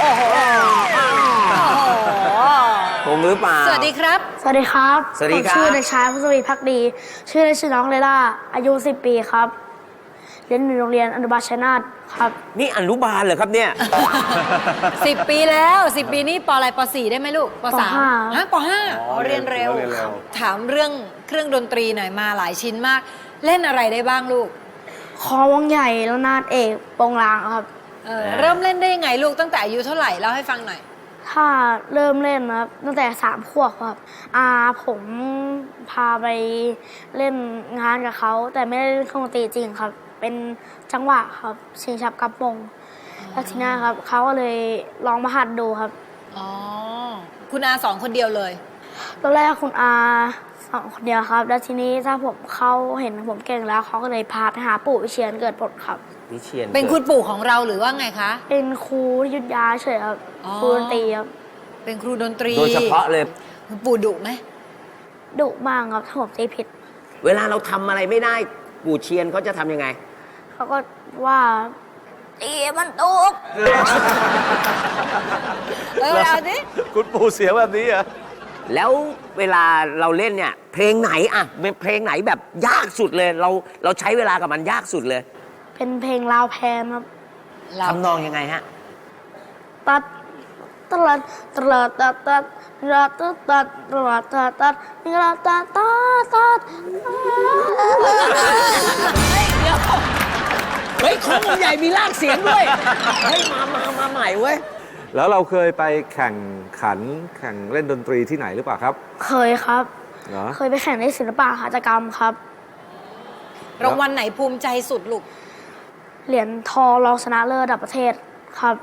โอ้โหโอ้โหคงหรือเปล่า สวัสดีครับ สวัสดีครับสวัสดีครับ ผมชื่อเด็กชายพุทธวีพักดี ชื่อเล่นชื่อน้องเลล่า อายุ 10 ปีครับ เรียนอยู่โรงเรียนอนุบาลชัยนาทครับ นี่อนุบาลเหรอครับเนี่ย สิบปีแล้วสิบปีนี้ปอะไรปสี่ได้ไหมลูกปสามปห้า ฮะปห้าอ๋อเรียนเร็ว เรียนเร็ว ถามเรื่องเครื่องดนตรีหน่อยมาหลายชิ้นมาก เล่นอะไรได้บ้างลูก คอวงใหญ่แล้วนาดเอกโปงลางครับ เออเริ่มเล่นได้ยังไงลูกตั้งแต่อายุเท่าไหร่เล่าให้ฟังหน่อย ถ้าเริ่มเล่นนะครับตั้งแต่สามขวบครับอาผมพาไปเล่นงานกับเขาแต่ไม่ได้เล่นเครื่องดนตรีจริงครับ เป็นจังหวะครับชิงชับกำปงแล้วทีนี้ครับเขาก็เลยลองมาหัดดูครับอ๋อ คุณอาสองคนเดียวเลย ตอนแรกคุณอาสองคนเดียวครับ แล้วทีนี้ถ้าผมเข้าเห็นผมเก่งแล้วเขาก็เลยพาไปหาปู่วิเชียนเกิดผลครับ วิเชียนเป็นคุณปู่ของเราหรือว่าไงคะ เป็นครูยุทธยาเฉยครับอ๋อ ครูดนตรีครับเป็นครูดนตรีโดยเฉพาะเลย คุณปู่ดุไหมดุมากครับถ้าผมตีผิดเวลาเราทำอะไรไม่ได้ปู่เชียนเขาจะทำยังไง เขาก็ว่าตีมันตุกเออเอาดิคุณปู่เสียงแบบนี้เหรอแล้วเวลาเราเล่นเนี่ย เพลงไหนอะเป็นเพลงไหนแบบยากสุดเลย เราเราใช้เวลากับมันยากสุดเลย เป็นเพลงลาวแพนครับเราทำนองยังไงฮะ ตัดตลัดตลัดตัดตัดตัดตัดตัดตลัดตัดตัดนี่ละตัดตัดตัดเฮ้ยของใหญ่มีลากเสียงด้วย เฮ้ย มามามาใหม่เว้ย แล้วเราเคยไปแข่งขันแข่งเล่นดนตรีที่ไหนหรือเปล่าครับเคยครับ เหรอเคยไปแข่งในศิลปะหัตถกรรมครับ รางวัลไหนภูมิใจสุดลูก เหรียญทองรองชนะเลิศระดับประเทศครับ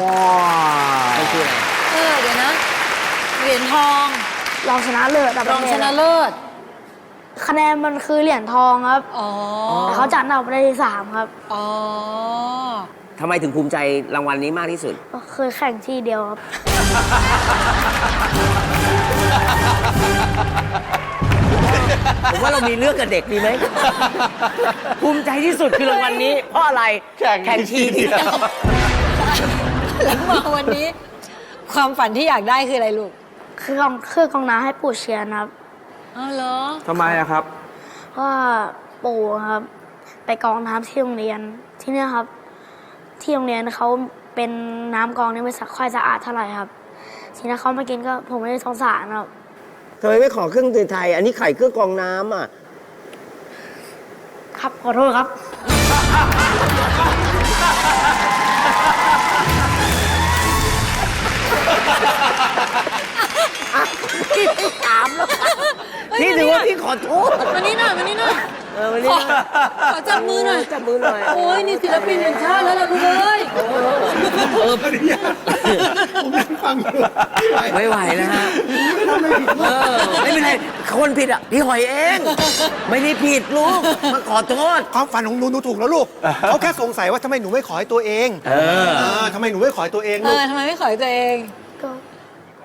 ว้ามันคืออะไรเออเดี๋ยวนะ เหรียญทองรองชนะเลิศระดับรปองระเทชศนะเลิศ คะแนนมันคือเหรียญทองครับอ๋อ แต่เขาจัดอันดับได้ที่สามครับ อ๋อ ทำไมถึงภูมิใจรางวัลนี้มากที่สุดก็เคยแข่งที่เดียวครับ ผมว่าเรามีเรื่องกับเด็กดีไหม ภูมิใจที่สุดคือรางวัลนี้ เพราะอะไรแข่งทีเดียวแล้วมาวันนี้ ความฝันที่อยากได้คืออะไรลูกคือกองคือกองน้ำให้ปู่เชียร์นะครับอ๋อเหรอ ทำไมอะครับ เพราะว่าปู่ครับ ไปกองน้ำที่โรงเรียนที่เนี่ยครับ ที่โรงเรียนเขาเป็นน้ำกองนี่ไม่สักค่อยสะอาดเท่าไหร่ครับทีนี้เขามากินก็ผมไม่ได้สงสารครับ ทำไมไม่ขอเครื่องดนตรีไทย อันนี้ไข่เครื่องกรองน้ำอะ ครับขอโทษครับถามแล้ว พี่ถือว่าพี่ขอโทษ มานี่หน่อยมานี่หน่อย เออวันนี้ขอขอจับมือหน่อยจับมือหน่อย โอ้ยนี่ศิลปินแห่งชาติแล้วล่ะลูกเอ้ยไม่ไหวนะฮะเออไม่เป็นไรคนผิดอะพี่หอยเอง ไม่ได้ผิดลูกมาขอโทษความฝันของหนูหนูถูกแล้วลูกเขาแค่สงสัยว่าทำไมหนูไม่ขอให้ตัวเอง เออเออทำไมหนูไม่ขอให้ตัวเองเอลูกอทำไมไม่ขอให้ตัวเอง ก็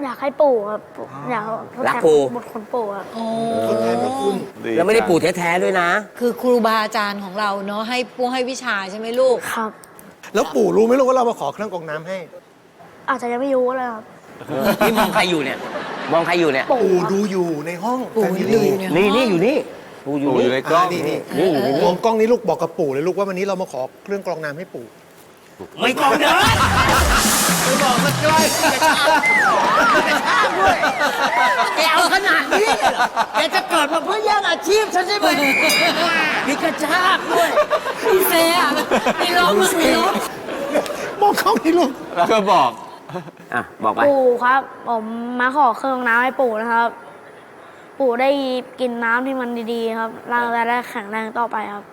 อยากให้ปู่ครับปู่อยากทดรักแทนปู่ บุญคุณปู่ครับโอ้ทดแทนพระคุณ แล้วไม่ได้ปู่แท้ๆด้วยนะ คือครูบาอาจารย์ของเราเนาะให้ปูให้วิชาใช่ไหมลูก ครับ แล้วปู่รู้ไหมลูกว่าเรามาขอเครื่องกรองน้ำให้ อาจจะยังไม่รู้เลยครับ นี่มองใครอยู่เนี่ย มองใครอยู่เนี่ย ปู่ปู่ครับ ดูอยู่ในห้องปู่แต่นี่ดูอยู่ใน นี่นี่อยู่นี่ปู่อยู่ปู่อยู่ในนี่กล้องนี่นี่นี่อยู่นี่มองกล้องนี้ลูกบอกกับปู่เลยลูกว่าวันนี้เรามาขอเครื่องกรองน้ำให้ปู่ ไม่กองเดินไม่บอกมันใกล้กระชากกระชากด้วยแกเอาขนาดนี้เลยเหรอแกจะเกิดมาเพื่อแย่งอาชีพฉันใช่ไหมมีกระชากด้วยพี่เซ่อะมีล้มอะมีล้มมองกล้องนี้ลูกแล้วก็บอก อะ บอกไป ปู่ครับ ผมมาขอเครื่องน้ำให้ปู่นะครับ ปู่ได้กินน้ำที่มันดีๆ ครับร่างกายได้แข็งแรงต่อไปครับ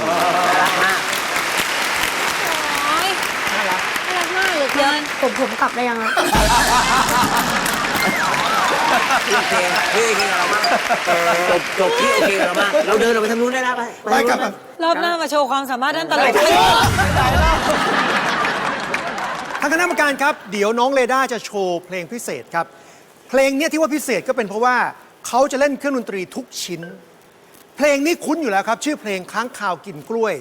น่ารักมาก โอ้ยน่ารักน่ารักมาก เยินผมผมกลับได้ยังครับพี่โอเคพี่โอเคกับเรามากจบจบพี่โอเคกับเรามากเราเดินออกไปทางนู้นได้แล้วไปไปกลับรอบหน้ามาโชว์ความสามารถด้านตลกทางคณะกรรมการครับ เดี๋ยวน้องเรด้าจะโชว์เพลงพิเศษครับ เพลงเนี้ยที่ว่าพิเศษก็เป็นเพราะว่าเขาจะเล่นเครื่องดนตรีทุกชิ้น เพลงนี้คุ้นอยู่แล้วครับ ชื่อเพลงค้างคาวกินกล้วย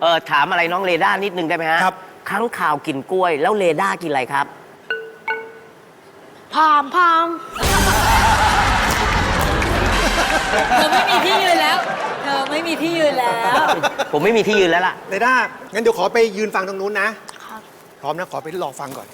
เออถามอะไรน้องเรด้านิดนึงได้ไหมฮะครับ ค้างข่าวกินกล้วย แล้วเรดาร์กินอะไรครับ พามพามเธอไม่มีที่ยืนแล้ว เธอไม่มีที่ยืนแล้ว ผมไม่มีที่ยืนแล้วล่ะ เรด้างั้นเดี๋ยวขอไปยืนฟังตรงนู้นนะ ครับ พร้อมนะ ขอไปลองฟังก่อน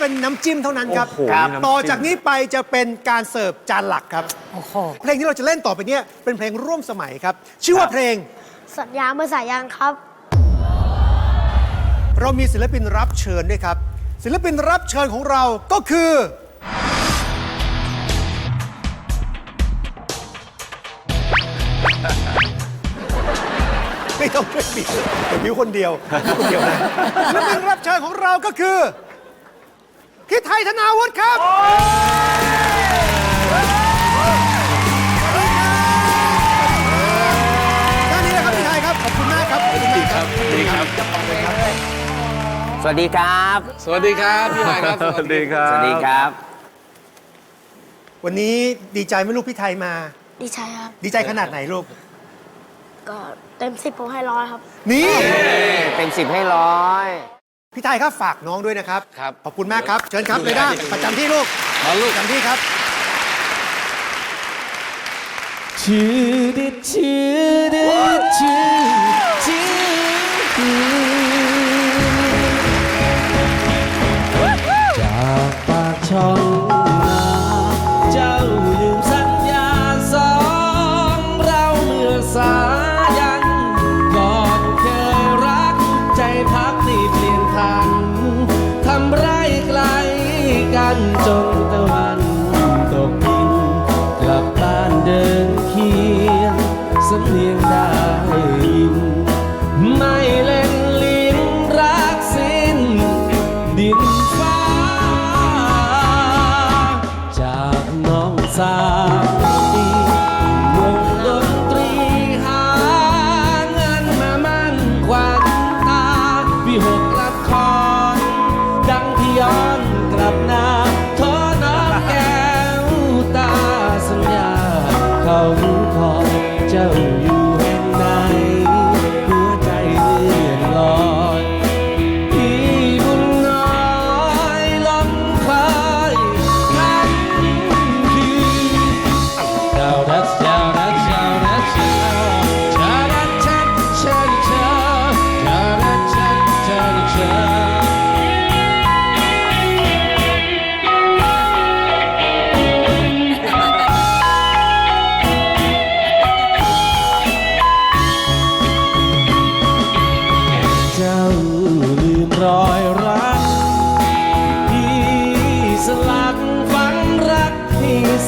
เป็นน้ำจิ้มเท่านั้นครับโอ้โหครับ ต่อจากนี้ไปจะเป็นการเสิร์ฟจานหลักครับ โอ้โห เพลงที่เราจะเล่นต่อไปเนี้เป็นเพลงร่วมสมัยครับ ชื่อว่าเพลง สัญญาเมื่อสายยางครับ เรามีศิลปินรับเชิญด้วยครับ ศิลปินรับเชิญของเราก็คือ ไม่ต้องช่วยบิวเดี๋ยวบิวคนเดียวคนเดียวนะศิลปินรับเชิญของเราก็คือ พี่ไทยธนาวุฒิครับ ด้านนี้นะครับพี่ไทยครับ ขอบคุณมากครับขอบคุณมากครับดีครับ สวัสดีครับ สวัสดีครับ พี่ไทยครับ สวัสดีครับสวัสดีครับ วันนี้ดีใจไหมลูกพี่ไทยมา ดีใจครับ ดีใจขนาดไหนลูก ก็เต็มสิบผมให้ร้อยครับ นี่เต็มสิบให้ร้อย พี่ไทยครับฝากน้องด้วยนะครับ ครับขอบคุณมากครับ เชิญครับเลยด้าประจำที่ลูกมาลูกประจำที่ครับ ชื่อดิชื่อดิชื่อชื่อจากปากช่อง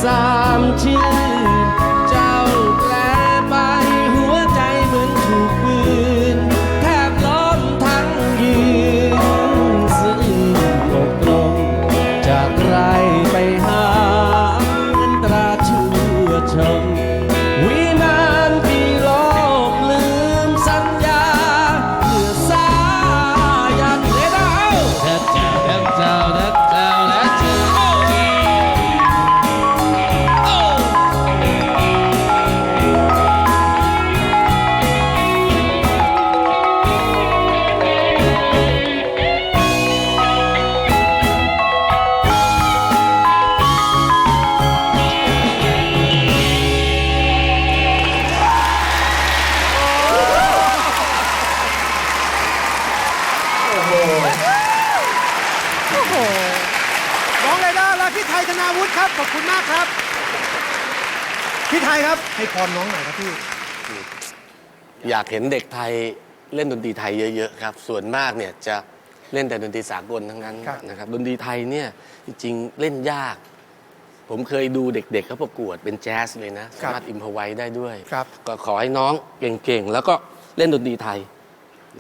ที่ ขอบคุณมากครับ พี่ไทยครับ ให้พรน้องหน่อยครับพี่ อยากเห็นเด็กไทยเล่นดนตรีไทยเยอะๆครับ ส่วนมากเนี่ยจะเล่นแต่ดนตรีสากลทั้งนั้นครับ นะครับ ดนตรีไทยเนี่ยจริงๆเล่นยาก ผมเคยดูเด็กๆเขาประกวดเป็นแจ๊สเลยนะ สามารถอิมพอไว้ได้ด้วย ครับ ก็ขอให้น้องเก่งๆ แล้วก็เล่นดนตรีไทย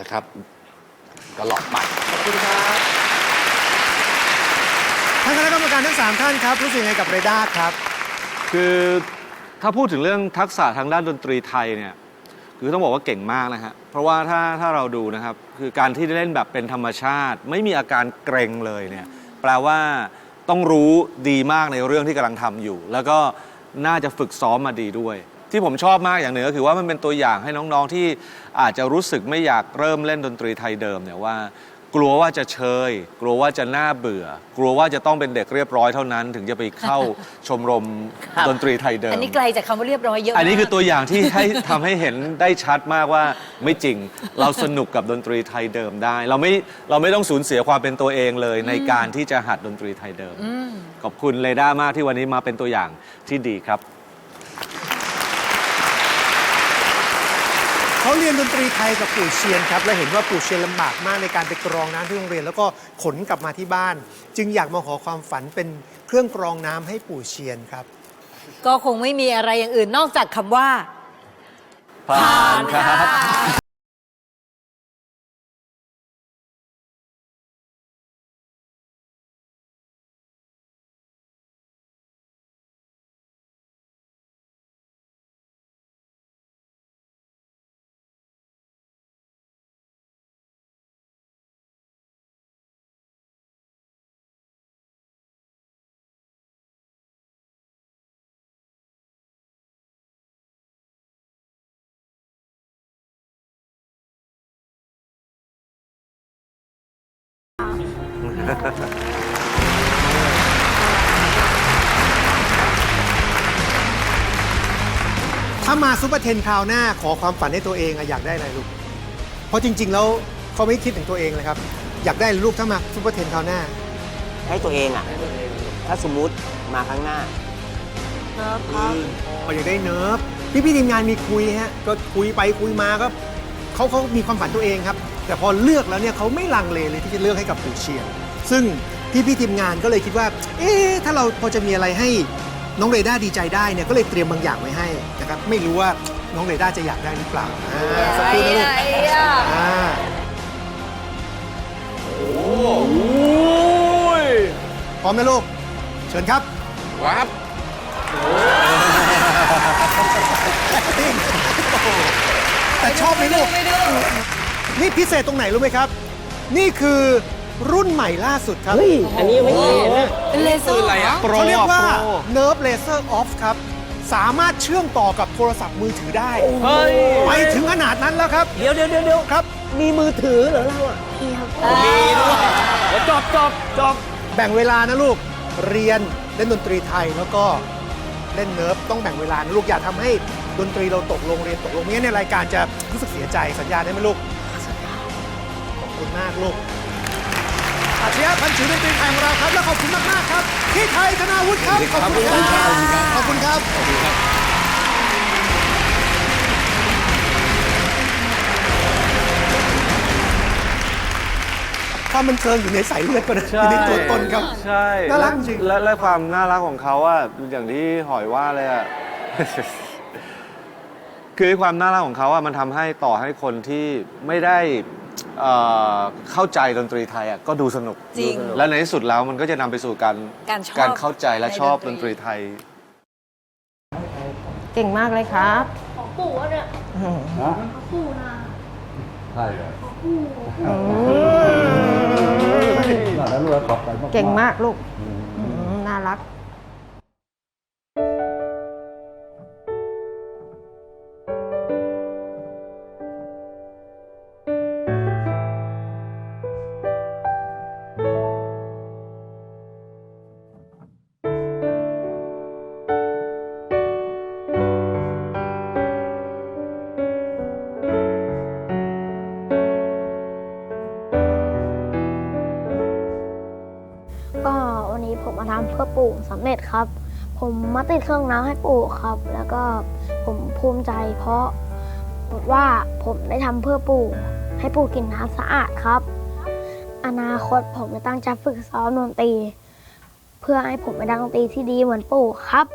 นะครับ ตลอดไป ขอบคุณครับท่านคณะกรรมการทั้งสามท่านครับรู้สึกยังไงกับเรดาร์ครับ คือถ้าพูดถึงเรื่องทักษะทางด้านดนตรีไทยเนี่ยคือต้องบอกว่าเก่งมากนะฮะเพราะว่าถ้าถ้าเราดูนะครับ คือการที่ได้เล่นแบบเป็นธรรมชาติ ไม่มีอาการเกรงเลยเนี่ยแปลว่าต้องรู้ดีมากในเรื่องที่กำลังทำอยู่ แล้วก็น่าจะฝึกซ้อมมาดีด้วย ที่ผมชอบมากอย่างหนึ่งก็คือว่ามันเป็นตัวอย่างให้น้องๆที่อาจจะรู้สึกไม่อยากเริ่มเล่นดนตรีไทยเดิมเนี่ยว่า กลัวว่าจะเชย กลัวว่าจะน่าเบื่อ กลัวว่าจะต้องเป็นเด็กเรียบร้อยเท่านั้น ถึงจะไปเข้า ชมรมครับ ดนตรีไทยเดิม อันนี้ไกลจากคำว่าเรียบร้อยเยอะอันนี้มากคือตัวอย่างที่ให้ ทำให้เห็นได้ชัดมากว่าไม่จริงเราสนุกกับดนตรีไทยเดิมได้ เราไม่เราไม่ต้องสูญเสียความเป็นตัวเองเลย ในการที่จะหัดดนตรีไทยเดิม ขอบคุณเลด้ามากที่วันนี้มาเป็นตัวอย่างที่ดีครับ เขาเรียนดนตรีไทยกับปู่เชียนครับและเห็นว่าปู่เชียนลำบากมากในการไปกรองน้ำที่โรงเรียน แล้วก็ขนกลับมาที่บ้าน จึงอยากมาขอความฝันเป็นเครื่องกรองน้ำให้ปู่เชียนครับ ก็คงไม่มีอะไรอย่างอื่นนอกจากคำว่า ผ่านครับ ถ้ามาซุปเปอร์เทนคราวหน้าขอความฝันให้ตัวเองอะอยากได้อะไรลูก เพราะจริง ๆ แล้วเขาไม่คิดถึงตัวเองเลยครับ อยากได้อะไรลูกถ้ามาซุปเปอร์เทนคราวหน้า ให้ตัวเองอะ ถ้าสมมุติมาข้างหน้า เขาอยากได้เนิร์ฟพี่พี่ๆทีมงานมีคุยฮะ ก็คุยไปคุยมาก็เขาเขามีความฝันตัวเองครับ แต่พอเลือกแล้วเนี่ยเขาไม่ลังเลเลยที่จะเลือกให้กับปู่เชียนซึ่งพี่พี่ๆทีมงานก็เลยคิดว่า เอ๊ะถ้าเราพอจะมีอะไรให้น้องเรด้าดีใจได้เนี่ยก็เลยเตรียมบางอย่างไว้ให้นะครับไม่รู้ว่าน้องเรด้าจะอยากได้หรือเปล่าอ่าสักครู่นะลูกอ่าพร้อมนะลูกเชิญครับครับแต่ชอบไหมลูก นี่พิเศษตรงไหนรู้ไหมครับ นี่คือรุ่นใหม่ล่าสุดครับ เฮ้ย อันนี้ยังไม่เห็นนะ เป็นเลเซอร์อะไรอะเขาเรียกว่า Nerve Laser Off ครับ สามารถเชื่อมต่อกับโทรศัพท์มือถือได้ไปถึงขนาดนั้นแล้วครับ เดี๋ยวเดี๋ยวเดี๋ยวเดี๋ยวครับ มีมือถือเหรอเราอะพี่ครับมีด้วยเดี๋ยวจบจบจบแบ่งเวลานะลูก เรียนเล่นดนตรีไทยแล้วก็เล่นเนิร์ฟต้องแบ่งเวลานะลูกอย่าทำให้ดนตรีเราตกลงเรียนตกลงไม่งั้นในรายการจะรู้สึกเสียใจสัญญาได้ไหมลูกขอบคุณ มากลูกอาเชียพันธ์ถือดนตรีไทยของเราครับและขอบคุณมากมากๆครับพี่ไทยธนาวุฒิครับขอบคุณครับขอบคุณครับ ความบันเทิงอยู่ในสายเลือดก็นะอยู่ในตัวตนครับ ใช่น่ารักจริง และและความน่ารักของเขาอะอย่างที่หอยว่าเลยอะคือความน่ารักของเขาอะมันทำให้ต่อให้คนที่ไม่ได้ เอ่อเข้าใจดนตรีไทยอะก็ดูสนุก จริง และในที่สุดแล้วมันก็จะนำไปสู่การการชอบการเข้าใจและชอบในดดนนตตรี รีไทย เก่งมากเลยครับของปู่อะเนี่ยของปู่นะเก่งมากลูกอืมน่ารัก ก็วันนี้ผมมาทำเพื่อปู่สำเร็จครับ ผมมาติดเครื่องน้ำให้ปู่ครับ แล้วก็ผมภูมิใจเพราะว่าผมได้ทำเพื่อปู่ให้ปู่กินน้ำสะอาดครับ อนาคตผมจะตั้งใจฝึกซ้อมดนตรี เพื่อให้ผมเป็นนักดนตรีที่ดีเหมือนปู่ครับ